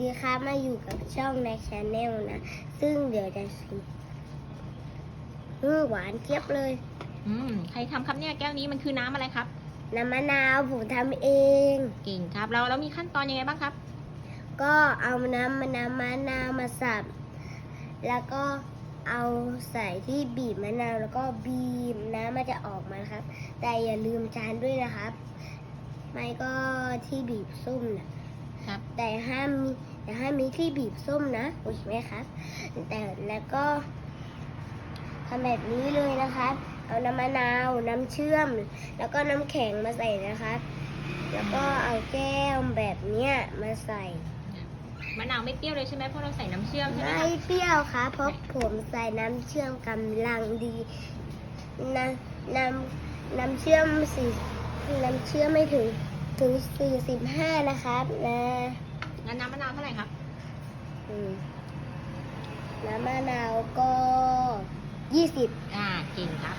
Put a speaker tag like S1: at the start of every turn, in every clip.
S1: ดีครับมาอยู่กับช่องในชาแนลนะ ซึ่งเดี๋ยวจะชิมอืมหวานเจี๊ยบเลย
S2: อืมใครทำครับเนี่ยแก้วนี้มันคือน้ำอะไรครับ
S1: น้ำมะนาวผมทำเอง
S2: เก่งครับแล้วแล้วมีขั้นตอนยังไงบ้างครับ
S1: ก็เอาน้ำมะนาวมะนาวมาสับ แล้วก็เอาใส่ที่บีบมะนาวแล้วก็บีบน้ำมันจะออกมานะครับ แต่อย่าลืมจานด้วยนะครับ ไม่ก็ที่บีบส้มนะ ครับ แต่ห้ามมีแต่ห้ามมีที่บีบส้มนะโอเคไหมครับ แต่แล้วก็ทำแบบนี้เลยนะครับ เอาน้ำมะนาว น้ำเชื่อม แล้วก็น้ำแข็งมาใส่นะครับ แล้วก็เอาแก้วแบบเนี้ยมาใส่
S2: มะนาวไม่เปรี้ยวเลยใช่ไหมเพราะเราใส่น้ำเชื่อมใช่ไหม
S1: ไม่
S2: ครับ
S1: เปรี้ยวครับเพราะผมใส่น้ำเชื่อมกำลังดีน้ำน้ำน้ำเชื่อมสี่น้ำเชื่อมไม่ถึง ถึงสี่สิบห้านะครับนะ
S2: งั้นน้ำมะนาวเท่าไหร่ครับ
S1: อืมน้ำมะนาวก็ยี่สิบ
S2: อ่าเก่งครับ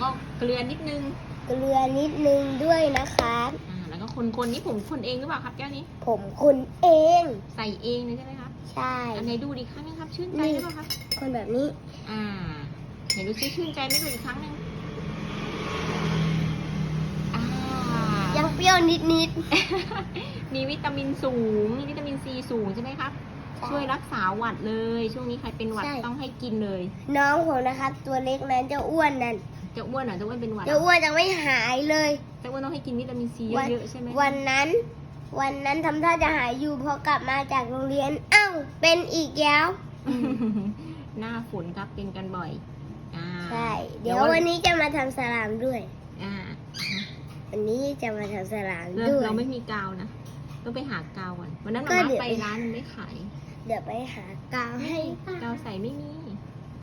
S2: ก็เกลือนิดนึง
S1: เกลือนิดนึงด้วยนะครับ
S2: อ่าแล้วก็คนคนๆนี่ผมคนเองหรือเปล่าครับแก้วนี้
S1: ผมคนเอง
S2: ใส่เองเลยใช่ไหมครับ
S1: ใช่
S2: อันไหนดูดีกครั้งนึงครับ ชื่นใจหรือเปล่าครับ
S1: คนแบบนี้
S2: อ่าไหนดูซิชื่นใจไหม่ดูอีกครั้งหนึ่งอ่า
S1: ยังเปรี้ยว นิดนิด
S2: มีวิตามินสูง มีวิตามินซีสูงใช่ไหมครับ
S1: ๆ
S2: ช่วยรักษาหวัดเลย ช่วงนี้ใครเป็นหวัด
S1: ใช่
S2: ต้องให้กินเลย
S1: น้องผมนะครับ ตัวเล็กนั้นจะอ้วนนั่น
S2: จะอ้วนเหรอจะอ้วนเป็นหวัดเหร
S1: จะ
S2: อ
S1: อ้วนจะไม่หายเลย
S2: จะอ้วนต้องให้กินวิตามินซี
S1: วัน
S2: เยอะๆใช่ไหม
S1: วันนั้น วันนั้นทำท่าจะหายอยู่พอกลับมาจากโรงเรียนเอ้าเป็นอีกแล้ว
S2: หน้าฝนครับเป็นกันบ่อยอ่า
S1: ใช่ เดี๋ยววันนี้จะมาทำสลามด้วย
S2: อ่า
S1: วันนี้จะมาทำสลาม
S2: เรา
S1: ด้วย
S2: เราไม่มีกาวนะ ต้องไปหากาวก่อน วันนั้น
S1: ก็
S2: เรา
S1: เดี๋ยว
S2: ไปร้านมันไม่ขาย
S1: เดี๋ยวไปหากาวให้
S2: กาวใส่ไม่มี